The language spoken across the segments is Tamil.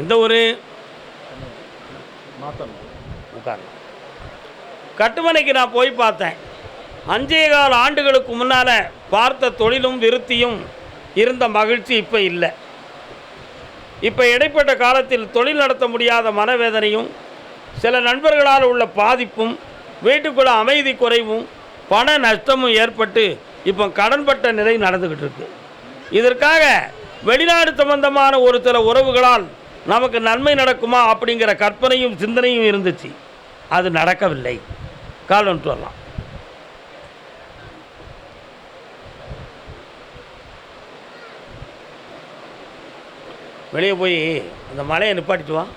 எந்த ஊர்? உட்காரலாம் கட்டுமனைக்கு நான் போய் பார்த்தேன். அஞ்சே கால ஆண்டுகளுக்கு முன்னால் பார்த்த தொழிலும் விருத்தியும் இருந்த மகிழ்ச்சி இப்போ இல்லை. இப்போ இடைப்பட்ட காலத்தில் தொழில் நடத்த முடியாத மனவேதனையும் சில நண்பர்களால் உள்ள பாதிப்பும் வீட்டுக்குள்ள அமைதி குறைவும் பண நஷ்டமும் ஏற்பட்டு இப்போ கடன்பட்ட நிலை நடந்துக்கிட்டு இருக்கு. இதற்காக வெளிநாடு சம்பந்தமான ஒரு சில உறவுகளால் நமக்கு நன்மை நடக்குமா அப்படிங்கிற கற்பனையும் சிந்தனையும் இருந்துச்சு. அது நடக்கவில்லை. கால் வந்துட்டு வரலாம். வெளியே போய் அந்த மலையை நிப்பாட்டிட்டுவான்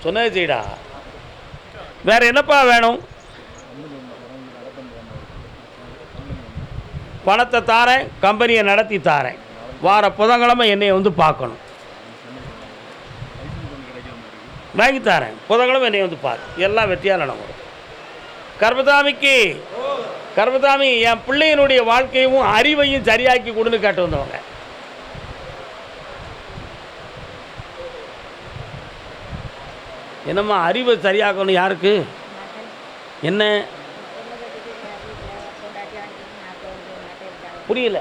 சொன்னது செய்டா. வேற என்னப்பா வேணும்? பணத்தை தாரேன் கம்பெனியை நடத்தி தாரேன். வார புதன்கிழமை என்னை வந்து பார்க்கணும். வாங்கி தரேன். புதன்கிழமை என்னை வந்து பாரு. எல்லாம் வெற்றியாக நடக்கும் கர்மதாமிக்கு கர்மதாமி என் பிள்ளையினுடைய வாழ்க்கையும் அறிவையும் சரியாக்கி கொடுன்னு கேட்டு வந்தவங்க. என்னம்மா அறிவை சரியாக்கணும் யாருக்கு? என்ன? புரியல.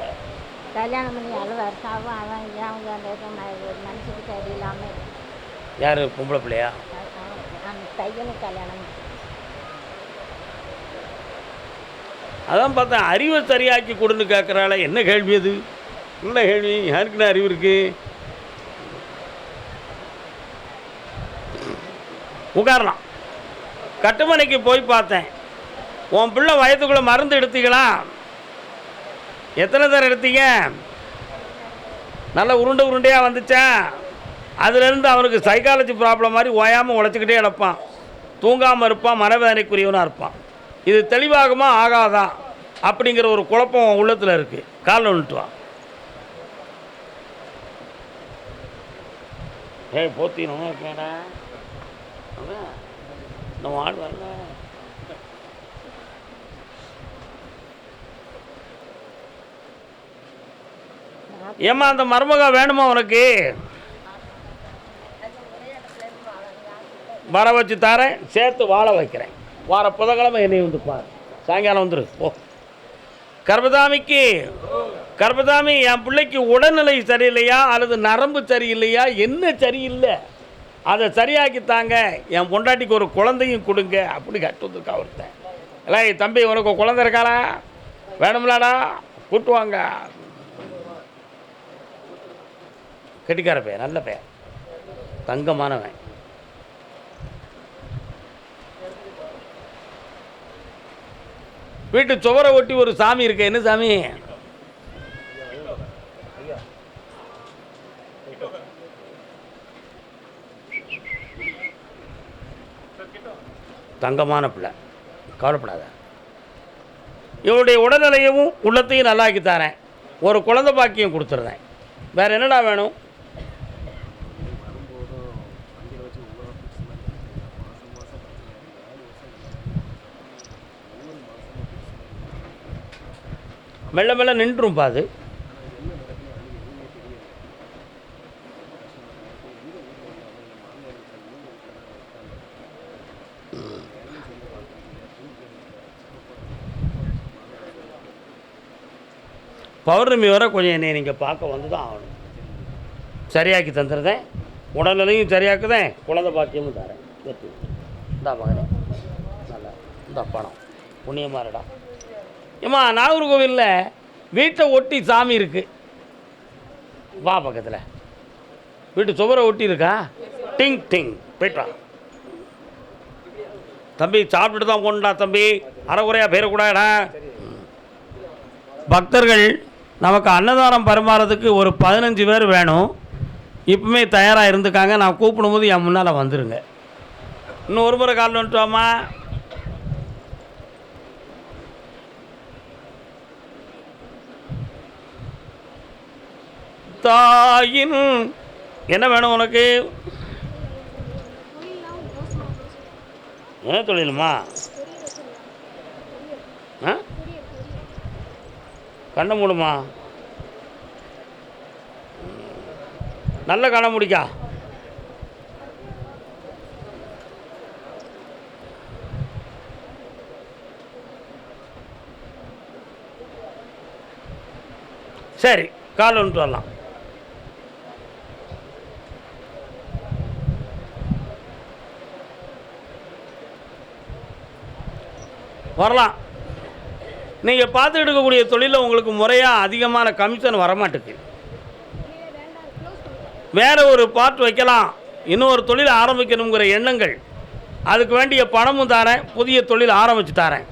கல்யாணம் பண்ணி அழுவ வருஷாவும் அவன் அவங்க அந்த மனசுக்கு சரியில்லாமல் யார்? பொம்பளை பிள்ளையா? அந்த பையனுக்கு கல்யாணம் அதான் பார்த்தேன் அறிவை சரியாக்கி கொடுன்னு கேட்குறாள என்ன கேள்வி அது? என்ன கேள்வி? யாருக்குன்னு அறிவு இருக்கு? உட்காரலாம். கட்டுமனைக்கு போய் பார்த்தேன். உன் பிள்ளை வயதுக்குள்ளே மருந்து எடுத்தீங்களா? எத்தனை தரம் எடுத்தீங்க? நல்ல உருண்டை உருண்டையாக வந்துச்சா? அதுலேருந்து அவனுக்கு சைக்காலஜி ப்ராப்ளம் மாதிரி ஓயாமல் உழைச்சிக்கிட்டே கிடப்பான் தூங்காமல் இருப்பான் மனவேதனைக்குரியவனாக இருப்பான். இது தெளிவாகுமா? ஆகாதா? அப்படிங்கிற ஒரு குழப்பம் உள்ளத்தில் இருக்குது காலில் விட்டு ஏய் நம்ம ஆள் வரல. ஏம்மா அந்த மருமக வேணுமா உனக்கு? வர வச்சு தரேன் சேர்த்து வாழ வைக்கிறேன். வார புதன்கிழமை என்னை வந்து பாரு. சாயங்காலம் வந்துரு. ஓ கர்பதாமிக்கு கர்பதாமி என் பிள்ளைக்கு உடல்நிலை சரியில்லையா? அல்லது நரம்பு சரியில்லையா? என்ன சரியில்லை? அதை சரியாக்கித்தாங்க என் பொண்டாட்டிக்கு ஒரு குழந்தையும் கொடுங்க அப்படி கட்டு வந்துருக்கா ஒருத்தன் இல்லை தம்பி உனக்கு குழந்த குழந்தை இருக்காளா? வேணும்லாடா? கூட்டுவாங்க வாங்க கெட்டிக்கார பெயர் நல்ல பையன். தங்கமானவன். வீட்டு சுவரை ஒட்டி ஒரு சாமி இருக்கு. என்ன சாமி? தங்கமான பிள்ளை. கவலைப்படாத. இவருடைய உடல்நிலையவும் உள்ளத்தையும் நல்லாக்கி தரேன். ஒரு குழந்தை பாக்கியம் கொடுத்துட்றேன். வேறு என்னடா வேணும்? மெல்ல மெல்ல நின்றும் பாது. பௌர்ணமி வரை கொஞ்சம் என்னை நீங்கள் பார்க்க வந்து தான் ஆகணும். சரியாக்கி தந்துடுறேன் உடல்நிலையும் சரியாக்குதேன். குழந்தை பாக்கியமும் தரேன். வெற்றி. இந்தா மகனே. நல்லா. இந்த பணம். புண்ணியமாக இருடா. ஏம்மா நாகர்கோவிலில் வீட்டை ஒட்டி சாமி இருக்குது வா பக்கத்தில். வீட்டு சுவரை ஒட்டி இருக்கா டிங் டிங். போயிட்டா தம்பி சாப்பிட்டுட்டு தான் போகணுடா தம்பி. அறகுறையாக போயிடக்கூடாடா பக்தர்கள் நமக்கு அன்னதானம் பரிமாறதுக்கு ஒரு பதினஞ்சு பேர் வேணும். இப்பவுமே தயாராக இருந்துக்காங்க. நான் கூப்பிடும்போது என் முன்னால் வந்துடுங்க இன்னும் ஒரு முறை கால் வந்துட்டோமா தாயின். என்ன வேணும் உனக்கு? என்ன தொழிலுமா ஆ? கண்ணை மூடுமா? நல்ல கண்ணை முடிக்கா. சரி கால் வந்துட்டு வரலாம். வரலாம். நீங்கள் பார்த்துக்கிட்டு இருக்கக்கூடிய தொழிலில் உங்களுக்கு முறையாக அதிகமான கமிஷன் வரமாட்டுக்கு வேற ஒரு பார்ட் வைக்கலாம். இன்னொரு தொழில் ஆரம்பிக்கணுங்கிற எண்ணங்கள். அதுக்கு வேண்டிய பணமும் தரேன். புதிய தொழில் ஆரம்பிச்சு தரேன்.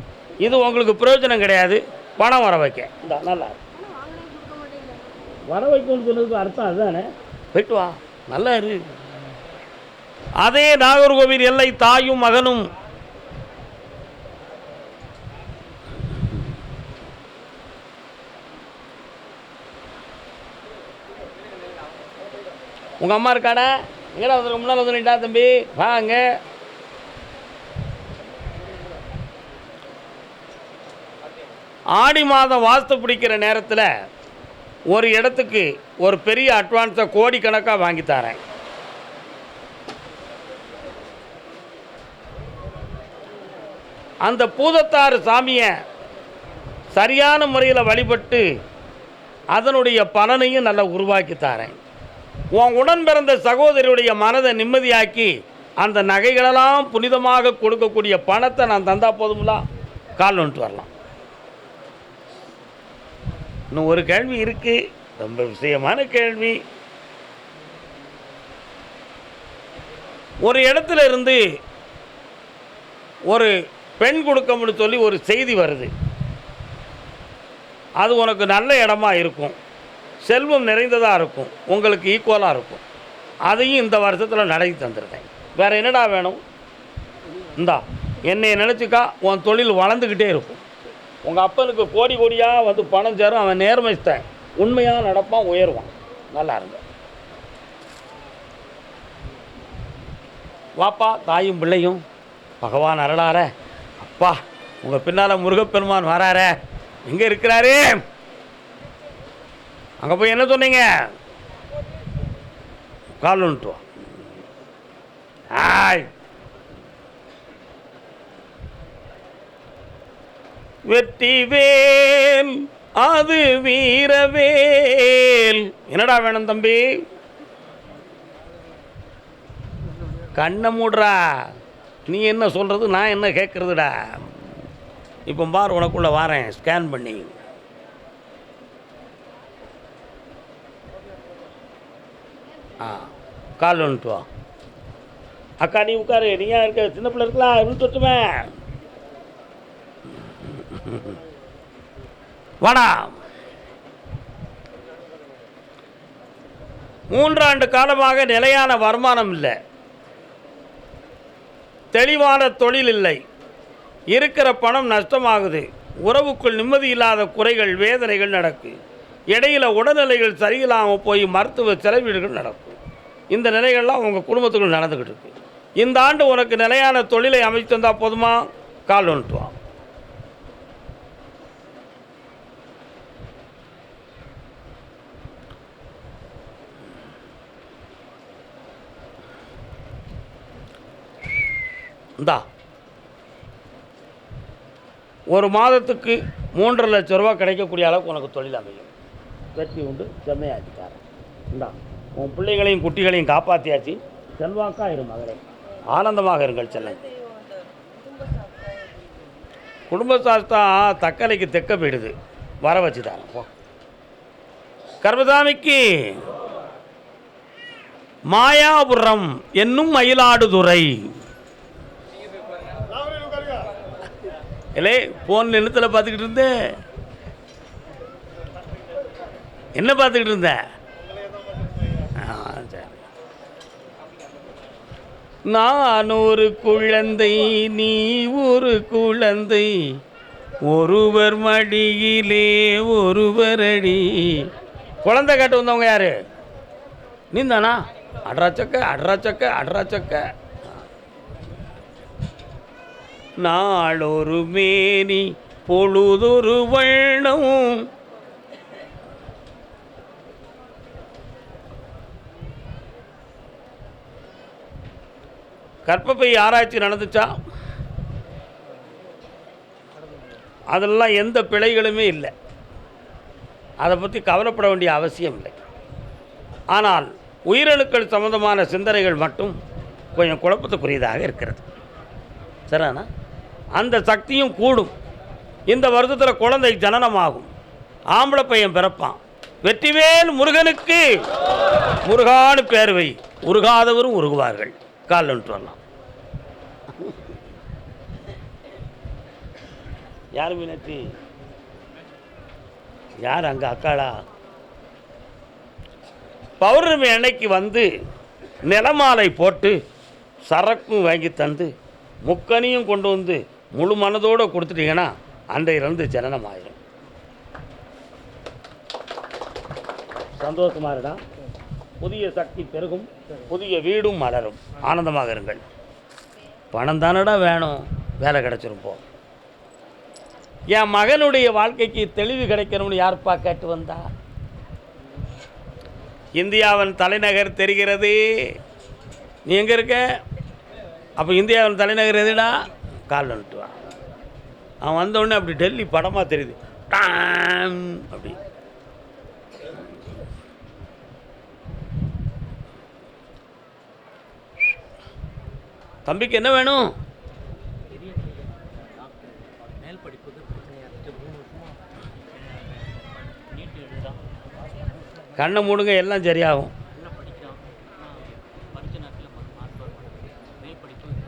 இது உங்களுக்கு பிரயோஜனம் கிடையாது. பணம் வர வைக்க. இந்தா, நல்லா இருக்கு. வர வைக்கணும்னு சொன்னதுக்கு அர்த்தம் அதுதானே? போயிட்டு வா. நல்லா இரு அதே நாகர்கோவில் எல்லை தாயும் மகனும் உங்கள் அம்மா இருக்காடா? எங்கடா வந்து முன்னால் வந்து நின்றா தம்பி? வாங்க. ஆடி மாதம் வாஸ்து பிடிக்கிற நேரத்தில் ஒரு இடத்துக்கு ஒரு பெரிய அட்வான்ஸை கோடிக்கணக்காக வாங்கி தரேன். அந்த பூதத்தாறு சாமியை சரியான முறையில் வழிபட்டு அதனுடைய பலனையும் நல்லா உருவாக்கி தரேன். உன் உடன் பிறந்த சகோதரியுடைய மனதை நிம்மதியாக்கி அந்த நகைகளெல்லாம் புனிதமாக கொடுக்கக்கூடிய பணத்தை நான் தந்தா போதுங்களா கால் வந்துட்டு வரலாம். இன்னும் ஒரு கேள்வி இருக்குது ரொம்ப விஷயமான கேள்வி. ஒரு இடத்துல இருந்து ஒரு பெண் கொடுக்கணும்னு சொல்லி ஒரு செய்தி வருது. அது உனக்கு நல்ல இடமா இருக்கும். செல்வம் நிறைந்ததாக இருக்கும். உங்களுக்கு ஈக்குவலாக இருக்கும். அதையும் இந்த வருஷத்தில் நடத்தி தந்திருக்கேன். வேறு என்னடா வேணும்? இந்தா என்னை நினச்சிக்கா உன் தொழில் வளர்ந்துக்கிட்டே இருக்கும். உங்கள் அப்பனுக்கு கோடி கோடியாக வந்து பணம் சேரும் அவன் நேர்மைஸ்தன். உண்மையாக நடப்பான் உயருவான். நல்லா இருங்க. வாப்பா தாயும் பிள்ளையும் பகவான் அருளார. அப்பா உங்கள் பின்னால் முருகப்பெருமான் வராரே. எங்கே இருக்கிறாரு? அங்கே போய் என்ன சொன்னீங்க? கால் ஆய். வெற்றிவேல் அது வீரவேல். என்னடா வேணும் தம்பி? கண்ணை மூடுறா. நீ என்ன சொல்கிறது நான் என்ன கேட்குறதுடா இப்போ பார் உனக்குள்ளே வாரேன். ஸ்கேன் பண்ணி ஆ கால் வந்துட்டு வா. அக்கா நீ உட்காரு. நீ ஏன் இருக்க? சின்ன பிள்ளை இருக்கலாம் இருந்து தொட்டுமே வாடா. மூன்றாண்டு காலமாக நிலையான வருமானம் இல்லை. தெளிவான தொழில் இல்லை. இருக்கிற பணம் நஷ்டமாகுது. உறவுக்குள் நிம்மதி இல்லாத குறைகள் வேதனைகள் நடக்கு. இடையில உடல்நிலைகள் சரியில்லாமல் போய் மருத்துவ செலவீடுகள் நடக்கும். இந்த நிலைகள்லாம் உங்கள் குடும்பத்துக்குள் நடந்துக்கிட்டு இருக்கு. இந்த ஆண்டு உனக்கு நிலையான தொழிலை அமைச்சு தந்தால் போதுமா? கால் வந்துட்டு இந்தா. ஒரு மாதத்துக்கு மூன்றரை லட்ச ரூபா கிடைக்கக்கூடிய அளவுக்கு உனக்கு தொழில் அமையும். வெற்றி உண்டு செம்மையாக்கிட்டார் இந்தா. உன் பிள்ளைகளையும் குட்டிகளையும் காப்பாற்றியாச்சு செல்வாக்கா இரு மகளே. ஆனந்தமாக இருங்கள் செல்லை குடும்ப சாஸ்தா தக்கலைக்கு தெக்க போயிடுது. வர வச்சுதான். போ. கர்மசாமிக்கு மாயாபுரம் என்னும் மயிலாடுதுறை. இல்லை ஃபோனில் என்னத்தில் பார்த்துக்கிட்டு இருந்தேன். என்ன பார்த்துக்கிட்டு இருந்தேன்? சரி. நான் ஒரு குழந்தை நீ ஒரு குழந்தை. ஒருவர் மடியிலே ஒருவர் அடி. குழந்தை கேட்டு வந்தவங்க யாரு? நீந்தானா? அட்ரா சக்க அட்ரா சக்க அட்ரா சக்க. நாளொரு மேனி பொழுதொரு வண்ணம். கற்பப்பை ஆராய்ச்சி நடந்துச்சா? அதெல்லாம் எந்த பிழைகளுமே இல்லை. அதை பற்றி கவலைப்பட வேண்டிய அவசியம் இல்லை. ஆனால் உயிரணுக்கள் சம்பந்தமான சிந்தனைகள் மட்டும் கொஞ்சம் குழப்பத்துக்குரியதாக இருக்கிறது. சரிண்ணா அந்த சக்தியும் கூடும். இந்த வருஷத்தில் குழந்தை ஜனனமாகும். ஆம்பளை பையன் பிறப்பான். வெற்றிவேல் முருகனுக்கு. முருகானு பேர்வை உருகாதவரும் உருகுவார்கள். காலில் விட்டு வரலாம். யார் மீனாட்சி? யார் அங்கே அக்காளா பௌர்ணமி அன்னைக்கு வந்து நிலமாலை போட்டு சரக்கும் வாங்கி தந்து முக்கனியும் கொண்டு வந்து முழு மனதோடு கொடுத்துட்டீங்கன்னா அன்றையிலிருந்து ஜனனம் ஆயிரும். சந்தோஷமாக இருடா. புதிய சக்தி பெருகும் புதிய வீடும் மலரும். ஆனந்தமாக இருங்கள். பணம் தானடா வேணும் வேலை கிடச்சிருப்போம். என் மகனுடைய வாழ்க்கைக்கு தெளிவு கிடைக்கணும்னு யாருப்பா கேட்டு வந்தா? இந்தியாவின் தலைநகர் தெரிகிறது. நீ எங்கே இருக்க? அப்போ இந்தியாவின் தலைநகர் எதுடா? கால் வந்துட்டு அவன் வந்த அப்படி டெல்லி படமாக தெரியுது. டாம் அப்படி. தம்பிக்கு என்ன வேணும்? கண்ணை மூடுங்க எல்லாம் சரியாகும்.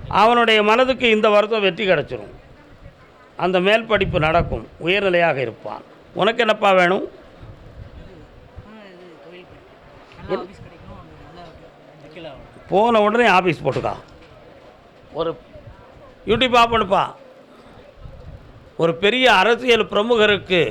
அவனுடைய மனதுக்கு இந்த வருஷம் வெற்றி கிடச்சிரும். அந்த மேல் படிப்பு நடக்கும். உயர்நிலையாக இருப்பான். உனக்கு என்னப்பா வேணும்? போன உடனே ஆஃபீஸ் போட்டுக்கா. ஒரு யூடியூப் ஆப் பண்ணுப்பா. ஒரு பெரிய அரசியல் பிரமுகருக்கு